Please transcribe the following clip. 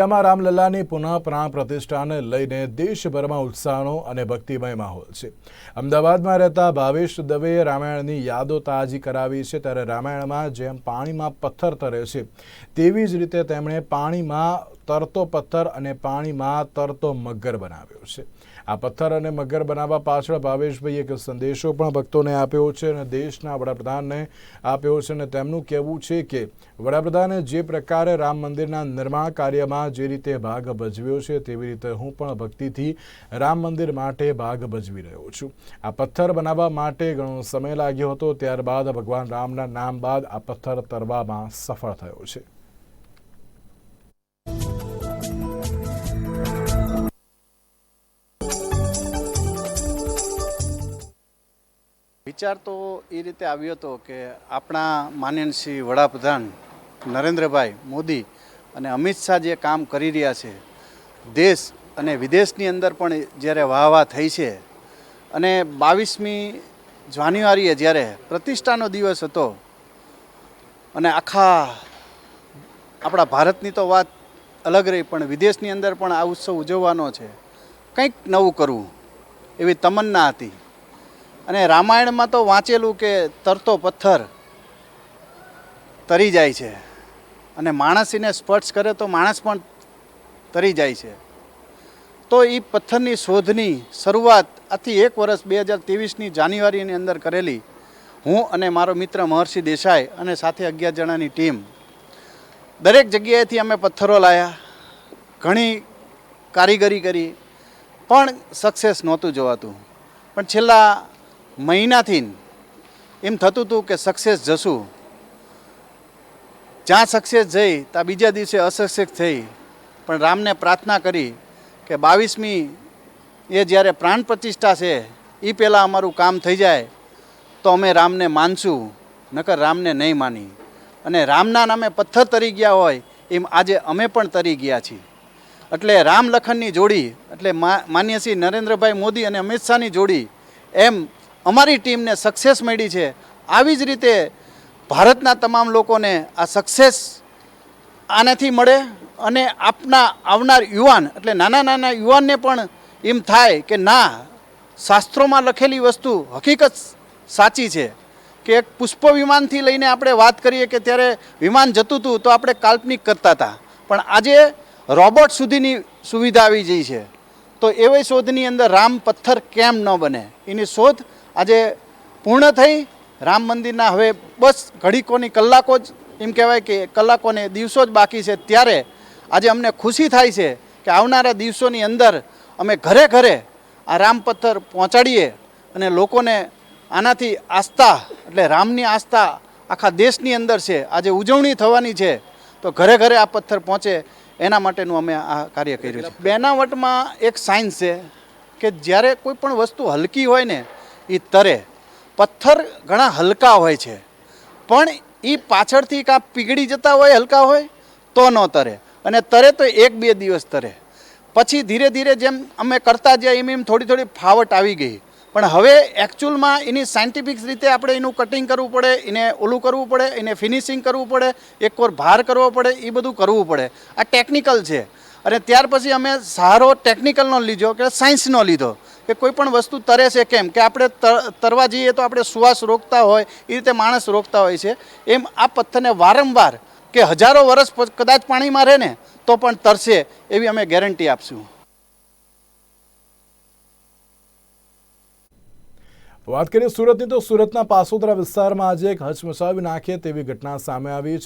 તેમાં રામલલ્લાની પુનઃ પ્રાણ પ્રતિષ્ઠાને લઈને દેશભરમાં ઉત્સાહનો અને ભક્તિમય માહોલ છે. અમદાવાદમાં રહેતા ભાવેશ દવેએ રામાયણની યાદો તાજી કરાવી છે ત્યારે રામાયણમાં જેમ પાણીમાં પથ્થર તરે છે, તેવી જ રીતે તેમણે પાણીમાં તરતો પથ્થર અને પાણીમાં તરતો મગર બનાવ્યો છે. આ પથ્થર અને મગર બનાવવા પાછળ ભાવેશભાઈ એક સંદેશો પણ ભક્તોને આપ્યો છે અને દેશના વડાપ્રધાનને આપ્યો છે અને તેમનું કહેવું છે કે વડાપ્રધાને જે પ્રકારે રામ મંદિરના નિર્માણ કાર્યમાં જે રીતે ભાગ ભજવ્યો છે, તેવી રીતે હું પણ ભક્તિથી રામ મંદિર માટે ભાગ ભજવી રહ્યો છું. આ પથ્થર બનાવવા માટે ઘણો સમય લાગ્યો હતો, ત્યારબાદ ભગવાન રામના નામ બાદ આ પથ્થર તરવામાં સફળ થયો છે. વિચાર તો એ રીતે આવ્યો હતો કે આપણા માનનીય શ્રી વડાપ્રધાન નરેન્દ્રભાઈ મોદી અને અમિત શાહ જે કામ કરી રહ્યા છે, દેશ અને વિદેશની અંદર પણ જ્યારે વાહ વાહ થઈ છે અને બાવીસમી જાન્યુઆરીએ જ્યારે પ્રતિષ્ઠાનો દિવસ હતો અને આખા આપણા ભારતની તો વાત અલગ રહી, પણ વિદેશની અંદર પણ આ ઉત્સવ ઉજવવાનો છે, કંઈક નવું કરવું એવી તમન્ના હતી. અને રામાયણમાં તો વાંચેલું કે તરતો પથ્થર તરી જાય છે. અને માણસ એને સ્પર્શ કરે તો માણસ પણ તરી જાય છે. તો એ પથ્થરની શોધની શરૂઆત આથી એક વર્ષ બે હજાર ત્રેવીસની જાન્યુઆરીની અંદર કરેલી. હું અને મારો મિત્ર મહર્ષિ દેસાઈ અને સાથે અગિયાર જણાની ટીમ દરેક જગ્યાએથી અમે પથ્થરો લાયા. ઘણી કારીગરી કરી, પણ સક્સેસ નહોતું જોવાતું. પણ છેલ્લા મહિનાથી એમ થતું હતું કે સક્સેસ જશું. જ્યાં સક્સેસ જઈ, ત્યાં બીજા દિવસે અસક્સેસ થઈ. પણ રામને પ્રાર્થના કરી કે બાવીસમી એ જ્યારે પ્રાણ પ્રતિષ્ઠા છે એ પહેલાં અમારું કામ થઈ જાય, તો અમે રામને માનશું, નકર રામને નહીં માની. અને રામના નામે પથ્થર તરી ગયા હોય, એમ આજે અમે પણ તરી ગયા છીએ. એટલે રામ લખનની જોડી, એટલે મા- માનીય શ્રી નરેન્દ્રભાઈ મોદી અને અમિત શાહની જોડી, એમ અમારી ટીમને સક્સેસ મળી છે. આવી જ રીતે ભારતના તમામ લોકોને આ સક્સેસ આનાથી મળે અને આપના આવનાર યુવાન એટલે નાના નાના યુવાનને પણ એમ થાય કે ના, શાસ્ત્રોમાં લખેલી વસ્તુ હકીકત સાચી છે. કે એક પુષ્પ વિમાનથી લઈને આપણે વાત કરીએ કે ત્યારે વિમાન જતું હતું તો આપણે કાલ્પનિક કરતા હતા. પણ આજે રોબોટ સુધીની સુવિધા આવી જઈ છે. તો એવી શોધની અંદર રામ પથ્થર કેમ ન બને? એની શોધ આજે પૂર્ણ થઈ. રામ મંદિરના હવે બસ ઘડીકોની કલાકો જ, એમ કહેવાય કે કલાકોને દિવસો જ બાકી છે. ત્યારે આજે અમને ખુશી થાય છે કે આવનારા દિવસોની અંદર અમે ઘરે ઘરે આ રામ પથ્થર પહોંચાડીએ અને લોકોને આનાથી આસ્થા, એટલે રામની આસ્થા આખા દેશની અંદર છે. આજે ઉજવણી થવાની છે. તો ઘરે ઘરે આ પથ્થર પહોંચે, એના માટેનું અમે આ કાર્ય કર્યું છે. બેનાવટમાં એક સાયન્સ છે કે જ્યારે કોઈ પણ વસ્તુ હલકી હોય ને એ તરે. પથ્થર ઘણા હલકા હોય છે. પણ એ પાછળથી કાં પીગળી જતા હોય, હલકા હોય, તો ન તરે. અને તરે તો એક બે દિવસ તરે. પછી ધીરે ધીરે જેમ અમે કરતા જ્યાં એમ એમ થોડી થોડી ફાવટ આવી ગઈ. પણ હવે એકચ્યુઅલમાં એની સાયન્ટિફિક રીતે આપણે એનું કટિંગ કરવું પડે, એને ઓલું કરવું પડે, એને ફિનિશિંગ કરવું પડે, એકવાર ભાર કરવો પડે એ બધું કરવું પડે. આ ટેકનિકલ છે. અને ત્યાર પછી અમે સહારો ટેકનિકલનો લીધો કે સાયન્સનો લીધો કે કોઈ પણ વસ્તુ તરે છે કેમ કે આપણે તરવા જઈએ તો આપણે શ્વાસ રોકતા હોય, એ રીતે માણસ રોકતા હોય છે. એમ આ પથ્થરને વારંવાર કે હજારો વર્ષ કદાચ પાણીમાં રહે ને, તો પણ તરશે એવી અમે ગેરંટી આપશું. વાત કરીએ સુરતની, તો સુરતના પાસોદરા વિસ્તારમાં આજે એક હચમચાવી નાખે તેવી ઘટના સામે આવી છે.